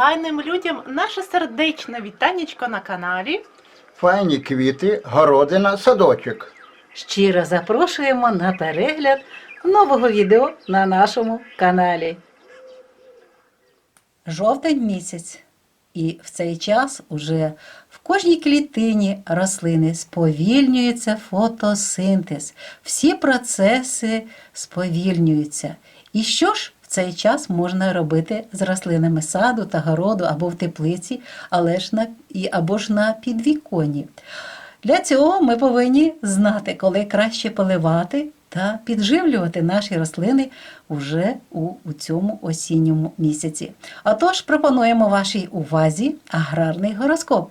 файним людям наше сердечне вітанечко на каналі. Файні квіти, городина, садочок. Щиро запрошуємо на перегляд нового відео на нашому каналі. Жовтень місяць. І в цей час уже в кожній клітині рослини сповільнюється фотосинтез. Всі процеси сповільнюються. І що ж цей час можна робити з рослинами саду та городу або в теплиці, але ж на, і, або ж на підвіконні? Для цього ми повинні знати, коли краще поливати та підживлювати наші рослини вже у, у цьому осінньому місяці. Отож, пропонуємо вашій увазі аграрний гороскоп.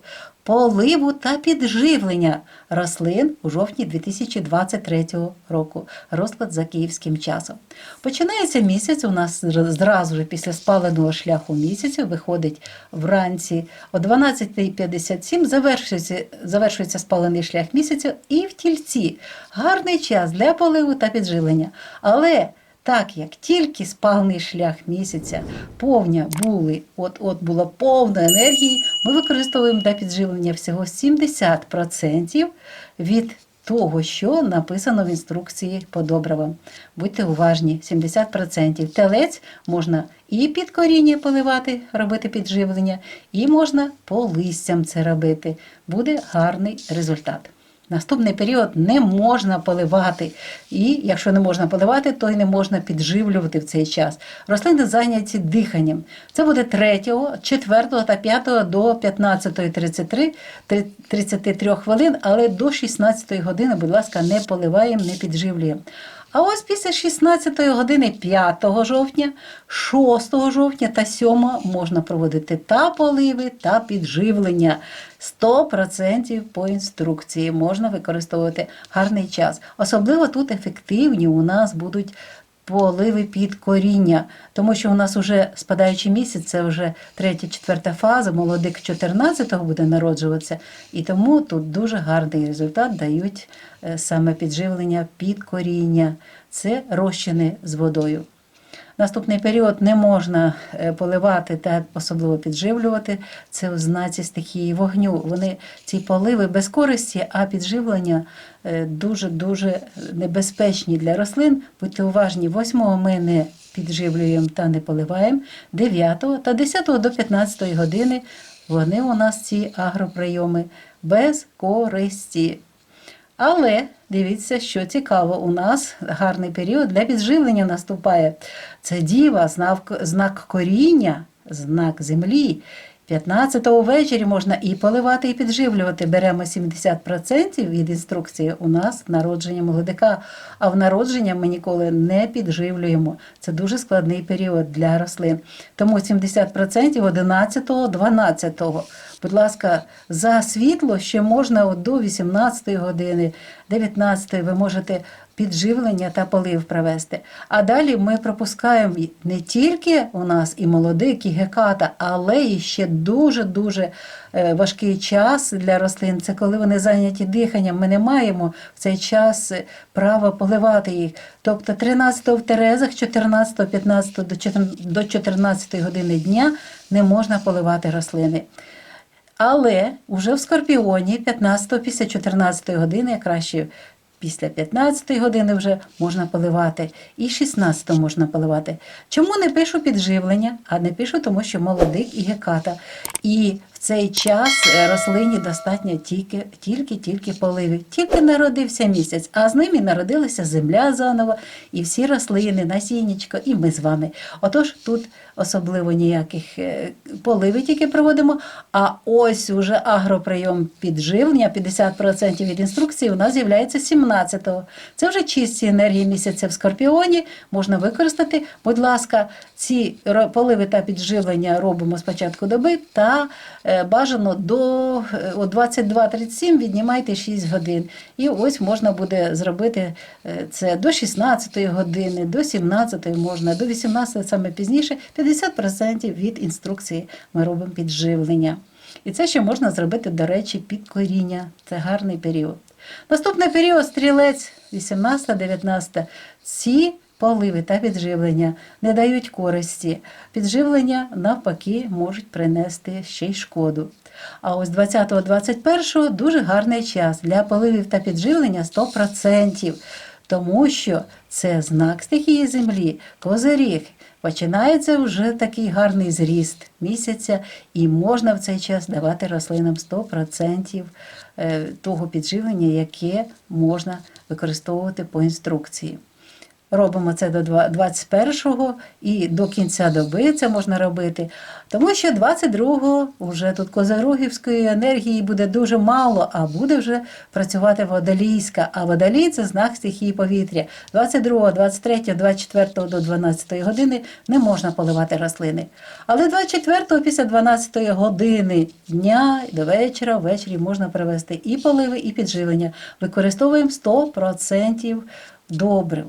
Поливу та підживлення рослин у жовтні 2023 року. Розклад за київським часом. Починається місяць. У нас зразу ж після спаленого шляху місяця виходить вранці о 12.57 завершується, завершується спалений шлях місяця і в тільці. Гарний час для поливу та підживлення. Але так як тільки спальний шлях місяця повня були, от-от було повно енергії, ми використовуємо для підживлення всього 70% від того, що написано в інструкції по добривам. Будьте уважні, 70%. Телець можна і під коріння поливати, робити підживлення, і можна по листям це робити. Буде гарний результат. Наступний період не можна поливати. І якщо не можна поливати, то й не можна підживлювати в цей час. Рослини зайняті диханням. Це буде 3, 4 та 5 до 15.33 три- 33 хвилин, але до 16 години, будь ласка, не поливаємо, не підживлюємо. А ось після 16 години 5 жовтня, 6 жовтня та 7 можна проводити та поливи, та підживлення. 100% по інструкції можна використовувати гарний час. Особливо тут ефективні у нас будуть поливи під коріння, тому що у нас вже спадаючий місяць, це вже третя, четверта фаза, молодик 14-го буде народжуватися, і тому тут дуже гарний результат дають е, саме підживлення під коріння. Це розчини з водою. Наступний період не можна е, поливати та особливо підживлювати. Це в знаці стихії вогню. Вони ці поливи без користі, а підживлення дуже дуже небезпечні для рослин. Будьте уважні, 8 ми не підживлюємо та не поливаємо. 9 та 10 до 15 години вони у нас ці агроприйоми без користі. Але дивіться, що цікаво, у нас гарний період для підживлення наступає. Це діва, знак, коріння, знак землі. 15-го ввечері можна і поливати, і підживлювати. Беремо 70% від інструкції у нас народження молодика, а в народження ми ніколи не підживлюємо. Це дуже складний період для рослин. Тому 70% 11-го, 12-го. Будь ласка, за світло ще можна от до 18 години, 19 ви можете підживлення та полив провести. А далі ми пропускаємо не тільки у нас і молодик, і геката, але і ще дуже-дуже е, важкий час для рослин. Це коли вони зайняті диханням. Ми не маємо в цей час е, права поливати їх. Тобто 13 в Терезах, 14, 15 до 14 до 14 години дня не можна поливати рослини. Але вже в Скорпіоні 15 після 14 години, краще після 15 години вже можна поливати, і 16 можна поливати. Чому не пишу підживлення? А не пишу, тому що молодик і геката. І цей час е, рослині достатньо тільки, тільки, тільки поливи. Тільки народився місяць, а з ними народилася земля заново, і всі рослини, насіннячко, і ми з вами. Отож, тут особливо ніяких е, поливи тільки проводимо. А ось уже агроприйом підживлення, 50% від інструкції у нас з'являється 17-го. Це вже чисті енергії місяця в Скорпіоні, можна використати. Будь ласка, ці поливи та підживлення робимо з початку доби та е, бажано до е, о 22.37 віднімайте 6 годин. І ось можна буде зробити е, це до 16 години, до 17 можна, до 18 саме пізніше. 50% від інструкції ми робимо підживлення. І це ще можна зробити, до речі, під коріння. Це гарний період. Наступний період стрілець 18-19. Ці поливи та підживлення не дають користі. Підживлення, навпаки, можуть принести ще й шкоду. А ось 20-21 дуже гарний час для поливів та підживлення 100%, тому що це знак стихії землі, козиріг. Починається вже такий гарний зріст місяця, і можна в цей час давати рослинам 100% е, того підживлення, яке можна використовувати по інструкції. Робимо це до 21-го і до кінця доби це можна робити, тому що 22-го вже тут козорогівської енергії буде дуже мало, а буде вже працювати водолійська. А водолій це знак стихії повітря. 22, 23, 24 до 12 години не можна поливати рослини. Але 24 після 12 години дня до вечора, ввечері можна провести і поливи, і підживлення. Використовуємо 100% добрив.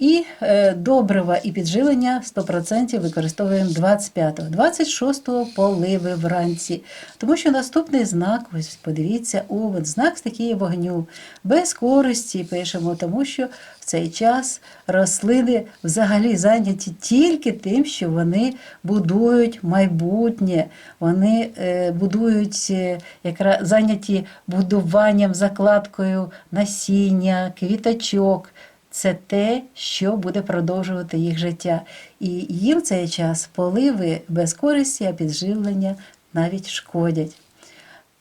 І е, добрива і підживлення 100% використовуємо 25-го, 26-го поливи вранці. Тому що наступний знак, ось подивіться, овен, знак стихії вогню. Без користі пишемо, тому що в цей час рослини взагалі зайняті тільки тим, що вони будують майбутнє, вони е, будують е, якраз зайняті будуванням, закладкою насіння, квіточок. Це те, що буде продовжувати їх життя. І їм в цей час поливи без користі, а підживлення навіть шкодять.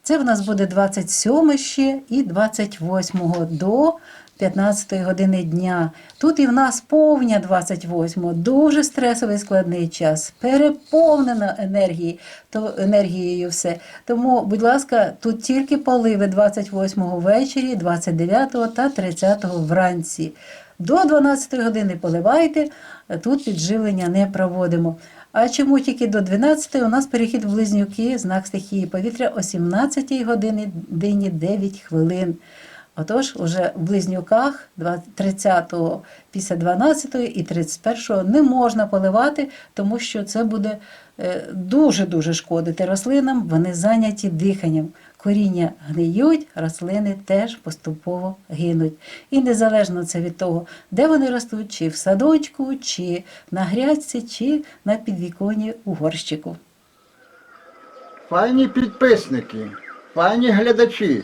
Це в нас буде 27 ще і 28 до 15 години дня. Тут і в нас повня 28, дуже стресовий складний час, переповнена енергії, то енергією все. Тому, будь ласка, тут тільки поливи 28-го ввечері, 29 та 30 вранці. До 12 години поливайте, тут підживлення не проводимо. А чому тільки до 12 у нас перехід в близнюки, знак стихії повітря о 17 годині 9 хвилин. Отож, уже в близнюках 30-го після 12-го і 31-го не можна поливати, тому що це буде е, дуже-дуже шкодити рослинам, вони зайняті диханням. Коріння гниють, рослини теж поступово гинуть. І незалежно це від того, де вони ростуть, чи в садочку, чи на грядці, чи на підвіконні у горщику. Файні підписники, файні глядачі.